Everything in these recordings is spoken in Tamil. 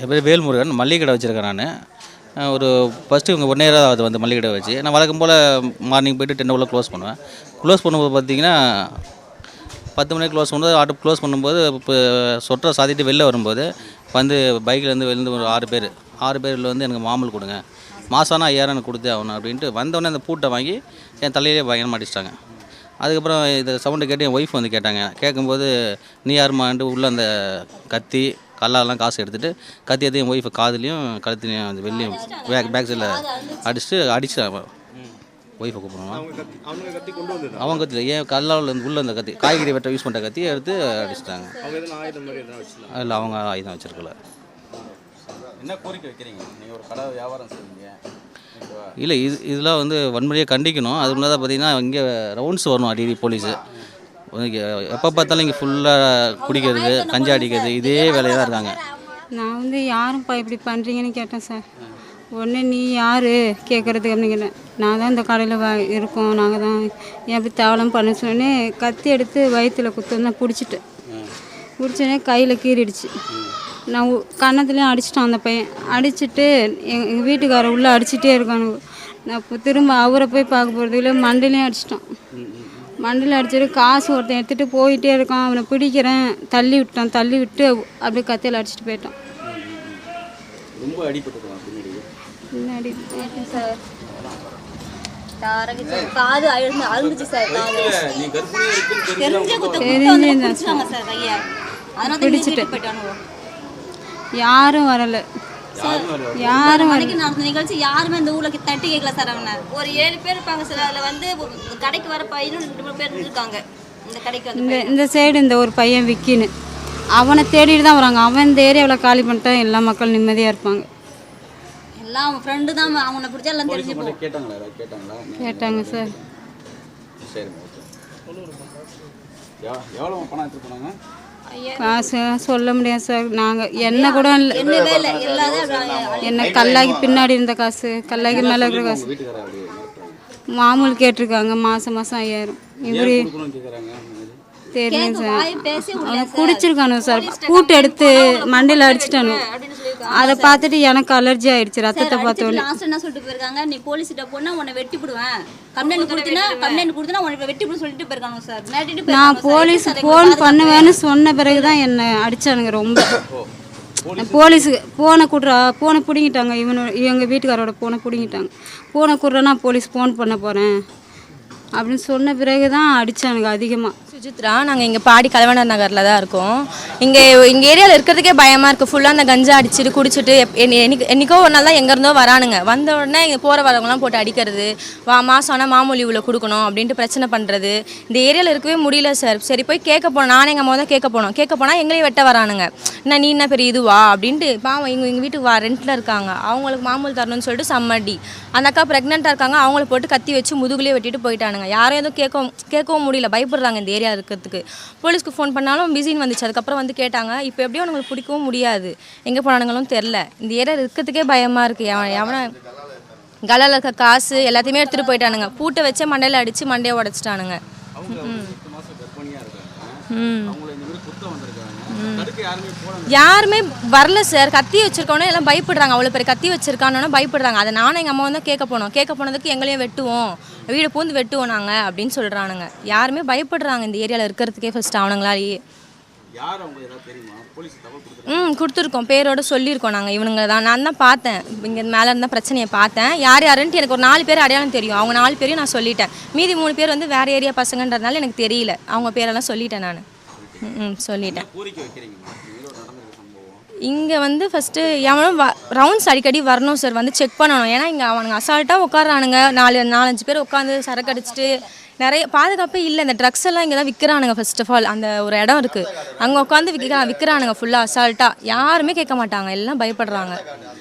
என் பேர் வேல்முருகன் மல்லிகை கடை வச்சுருக்கேன் நான். ஒரு ஃபஸ்ட்டு இவங்க ஒன் இயராக அது வந்து மல்லிகை கடை வச்சு நான் வழக்கம் போல் மார்னிங் போயிட்டு டென் ஓ க்ளோஸ் பண்ணுவேன். க்ளோஸ் பண்ணும்போது பார்த்தீங்கன்னா பத்து மணிக்கு க்ளோஸ் பண்ணும்போது ஆட்டோ க்ளோஸ் பண்ணும்போது இப்போ சொட்டரை சாத்திட்டு வெளில வரும்போது வந்து பைக்கில் இருந்து வெளிந்து ஒரு ஆறு பேர். ஆறு பேரில் வந்து எனக்கு மாமல் கொடுங்க. மாசானா ஐயாயிரம் எனக்கு கொடுத்தே ஆகணும் அப்படின்ட்டு வந்தோடனே அந்த பூட்டை வாங்கி என் தலையிலே பயங்கரமாக அடிச்சிட்டாங்க. அதுக்கப்புறம் இது சவுண்டை கேட்டு என் ஒய்ஃப் வந்து கேட்டாங்க. கேட்கும்போது நீ யாருமான்ட்டு உள்ளே அந்த கத்தி கல்லாலாம் காசு எடுத்துகிட்டு கத்தி எடுத்து என் ஒய்ஃபு காதுலேயும் கழுத்துலையும் அந்த வெளியும் பேக் பேக் சைடில் அடிச்சுட்டு அடிச்சிட்டாங்க ஒய்ஃபை கூப்பிடுவாங்க அவங்க கத்தி அவங்க கத்தி கொண்டு வந்தது. அவங்க கத்தி ஏன் கல்லால் இருந்து உள்ள அந்த கத்தி காய்கறி வெட்ட யூஸ் பண்ணுற கத்தி எடுத்து அடிச்சிட்டாங்க. அதில் அவங்க ஆயுதம் வச்சிருக்கல. என்ன கோரிக்கை வைக்கிறீங்க? நீங்கள் ஒரு கடை வியாபாரம் செய்வீங்க இல்லை இது இதெல்லாம் வந்து வன்முறையாக கண்டிக்கணும். அது முன்னதாக பார்த்தீங்கன்னா இங்கே ரவுண்ட்ஸ் வரணும் அடிக்கடி போலீஸு எப்போ பார்த்தாலும் இங்கே ஃபுல்லாக குடிக்கிறது கஞ்சா அடிக்கிறது இதே வேலையாக தான் இருக்காங்க. நான் வந்து யாரும்ப்பா இப்படி பண்ணுறீங்கன்னு கேட்டேன் சார். உடனே நீ யார்? கேட்குறதுக்கு அப்படின்னு கேட்டேன். நான் தான் இந்த கடையில் வ இருக்கோம். நாங்கள் தான் ஏன் தவளம் பண்ண சொன்னே கத்தி எடுத்து வயிற்றுல குத்தோன்னு பிடிச்சிட்டு பிடிச்சோடனே கையில் கீறிடுச்சு. நான் கன்னத்துலேயும் அடிச்சிட்டான் அந்த பையன். அடிச்சிட்டு எங்கள் வீட்டுக்காரர் உள்ளே அடிச்சிட்டே இருக்கானுங்க நான் திரும்ப அவரை போய் பார்க்க போகிறதுக்குள்ளே மண்டையிலையும் அடிச்சிட்டான். மண்டையில் அடிச்சிட்டு காசு ஒருத்தன் எடுத்துகிட்டு போயிட்டே இருக்கான். அவனை பிடிக்கிறேன். தள்ளி விட்டான். தள்ளி விட்டு அப்படியே கத்தியில் அடிச்சிட்டு போயிட்டான். ரொம்ப பின்னாடி. பின்னாடி சார்? காது அழுந்துச்சு சார் பிடிச்சிட்டு. யாரும் வரலை. யாரும் அன்னைக்கு நடந்த நிகழ்ச்சி யாருமே இந்த ஊர்ல தட்டி கேட்கல சார் அவனை. ஒரு ஏழு பேர் இருப்பாங்க சார். அதுல வந்து ஒரு கடைக்கு வர பையனும் ரெண்டு மூணு பேர் இருக்காங்க இந்த கடைக்கு வந்து இந்த இந்த சைடு இந்த ஒரு பையன் விக்கின்னு. அவனை தேடிட்டு தான் வராங்க. அவன் இந்த ஏரியாவில் காலி பண்ணிட்டா எல்லா மக்கள் நிம்மதியாக இருப்பாங்க. எல்லாம் அவன் ஃப்ரெண்டு தான். அவனை பிடிச்சா எல்லாம் தெரிஞ்சு கேட்டாங்களா? கேட்டாங்க சார். சரி எவ்வளோ பணம் எடுத்து போனாங்க? காசு சொல்ல முடியாது சார். நாங்கள் என்ன கூட இல்லை. என்ன கல்லாகி பின்னாடி இருந்த காசு கல்லாகி மேலே இருக்கிற காசு. மாமூல் கேட்டிருக்காங்க. மாதம் மாதம் ஐயாயிரம். மாதிரி தெரியும் சார். அவன் குடிச்சிருக்கானு சார். பூட்டு எடுத்து மண்டையில் அடிச்சிட்டானு. அதை பார்த்துட்டு எனக்கு அலர்ஜி ஆயிடுச்சு ரத்தத்தை பார்த்தோன்னே லாஸ்ட் என்ன சொல்லிட்டு போயிருக்காங்க? நீ போலீஸ் கிட்ட போனா உன்னை வெட்டி போடுவேன். கம்ப்ளைண்ட் கொடுத்தினா கம்ப்ளைண்ட் கொடுத்தினா உன்னை வெட்டி போடு சொல்லிட்டு போயிருக்காங்க சார். மிரட்டிட்டு நான் போலீஸ் ஃபோன் பண்ணுவேன்னு சொன்ன பிறகு தான் என்னை அடிச்சானுங்க ரொம்ப. போலீஸுக்கு போனை கொடுறா போனை பிடிங்கிட்டாங்க. இவனோட எங்கள் வீட்டுக்காரோட போனை பிடிங்கிட்டாங்க. போனை கொடுறா நான் போலீஸ் ஃபோன் பண்ண போகிறேன் அப்படின்னு சொன்ன பிறகு தான் அடித்தானுங்க அதிகமாக சுஜித்ரா நாங்கள் இங்கே பாடி கலவனர் நகரில் தான் இருக்கோம். இங்கே எங்கள் ஏரியாவில் இருக்கிறதுக்கே பயமாக இருக்குது ஃபுல்லாக அந்த கஞ்சா அடிச்சுட்டு குடிச்சிட்டு என்னை- என்னைக்கோ ஒரு நாள் தான் எங்கேருந்தோ வரானுங்க. வந்த உடனே இங்கே போகிற வரவங்களாம் போட்டு அடிக்கிறது வா மாதம் ஆனால் மாமூலி இவ்வளோ கொடுக்கணும் அப்படின்ட்டு பிரச்சனை பண்ணுறது இந்த ஏரியாவில் இருக்கவே முடியல சார் சரி போய் கேட்க போனோம் நானே எங்கள் மோதான் கேட்க போனோம். கேட்க போனால் எங்களையும் வெட்ட வரானுங்க. என்ன நீ என்ன பெரிய இதுவா? அப்படின்ட்டு பாவம் இவங்க எங்கள் வீட்டுக்கு வா ரெண்டில் இருக்காங்க. அவங்களுக்கு மாமூல் தரணும்னு சொல்லிட்டு சம்மடி. அந்த அக்கா ப்ரெக்னெண்ட்டாக இருக்காங்க அவங்கள போட்டு கத்தி வச்சு முதுகுலேயே வெட்டிட்டு போயிட்டானுங்க. யாரும் எதுவும் கேட்கவும் கேட்கவும் முடியல. பயப்படுறாங்க இந்த ஏரியா இருக்கிறதுக்கு. போலீஸ்க்கு ஃபோன் பண்ணாலும் பிஸின்னு வந்துச்சு. அதுக்கப்புறம் வந்து கேட்டாங்க இப்போ எப்படியும் அவங்களுக்கு பிடிக்கவும் முடியாது. எங்கே போனானுங்களும் தெரில இந்த ஏரியா இருக்கிறதுக்கே பயமாக இருக்குது எவன் எவனை கலால இருக்க காசு எல்லாத்தையுமே எடுத்துகிட்டு போயிட்டானுங்க. பூட்டை வச்சே மண்டையில் அடித்து மண்டையை உடச்சிட்டானுங்க. யாருமே வரல சார். கத்தி வச்சிருக்கோன்னு எல்லாம் பயப்படுறாங்க. அவ்வளோ பேர் கத்தி வச்சிருக்கானோன்னு பயப்படுறாங்க. அதை நானும் எங்கள் அம்மா தான் கேட்க போனோம். கேட்க போனதுக்கு எங்களையும் வெட்டுவோம். வீடு பூந்து வெட்டுவோம் நாங்கள் அப்படின்னு சொல்கிறானுங்க யாருமே பயப்படுறாங்க இந்த ஏரியாவில் இருக்கிறதுக்கே ஃபர்ஸ்ட் அவனுங்களாலேயே. யார் அவங்க ஏதாவது தெரியுமா? போலீஸ் தகவல் கொடுத்து ம் கொடுத்துருக்கோம். பேரோட சொல்லியிருக்கோம் நாங்கள் இவனுங்க தான். நான் தான் பார்த்தேன். இங்கே மேலே இருந்த பிரச்சனையை பார்த்தேன். யார் யாருன்ட்டு எனக்கு ஒரு நாலு பேர் அடையாளம் தெரியும். அவங்க நாலு பேரையும் நான் சொல்லிட்டேன். மீதி மூணு பேர் வந்து வேறு ஏரியா பசங்கன்றதுனால எனக்கு தெரியல. அவங்க பேரெல்லாம் சொல்லிட்டேன் நான். ம் சொல்லிட்டேன். கோரிக்கை இங்கே வந்து ஃபஸ்ட்டு எவனும் வ ரவுண்ட்ஸ் அடிக்கடி வரணும் சார் வந்து செக் பண்ணணும். ஏன்னா இங்கே அவனுங்க அசால்ட்டாக உட்காரானுங்க நாலு நாலஞ்சு பேர் உட்காந்து சரக்கு அடிச்சிட்டு நிறைய பாதுகாப்பே இல்லை. இந்த ட்ரக்ஸ் எல்லாம் இங்கே தான் விற்கிறானுங்க ஃபர்ஸ்ட் ஆஃப் ஆல் அந்த ஒரு இடம் இருக்குது அங்கே உட்காந்து விற்கிறா விற்கிறானுங்க ஃபுல்லாக அசால்ட்டாக யாருமே கேட்க மாட்டாங்க. எல்லாம் பயப்படுறாங்க.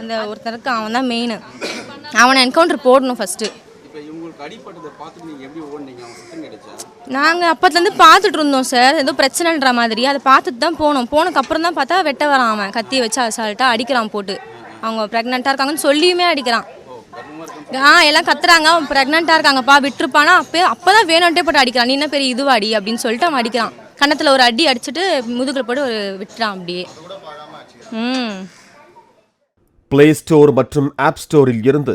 அந்த ஒருத்தருக்கு அவன் தான் மெயின் அவனை என்கவுண்டர் போடணும் ஃபஸ்ட்டு இப்போ இவங்களுக்கு அடிப்பட்டதை பார்த்துட்டு நீங்கள் எப்படி ஓடுனீங்க? அவங்க சத்தம் கிடைச்சா நாங்கள் அப்போத்துலேருந்து பார்த்துட்டு இருந்தோம் சார் ஏதோ பிரச்சனைன்ற மாதிரி. அதை பார்த்துட்டு தான் போனோம். போனதுக்கு அப்புறம் தான் பார்த்தா வெட்ட வரான் அவன். கத்தியை வச்சு அசால்ட்டாக அடிக்கிறான் போட்டு. அவங்க ப்ரெக்னெண்ட்டாக இருக்காங்கன்னு சொல்லியுமே அடிக்கிறான். ஆ எல்லாம் கத்துறாங்க. அவன் ப்ரெக்னெண்ட்டாக இருக்காங்கப்பா விட்டுருப்பானா? அப்போ அப்போ தான் வேணும்ட்டே போட்டு அடிக்கிறான். நீ என்ன பெரிய இதுவாடி? அப்படின்னு சொல்லிட்டு அவன் அடிக்கிறான். கன்னத்தில் ஒரு அடி அடிச்சுட்டு முதுகில் போட்டு ஒரு விட்டுறான் அப்படியே. ம். பிளே ஸ்டோர் மற்றும் ஆப் ஸ்டோரில் இருந்து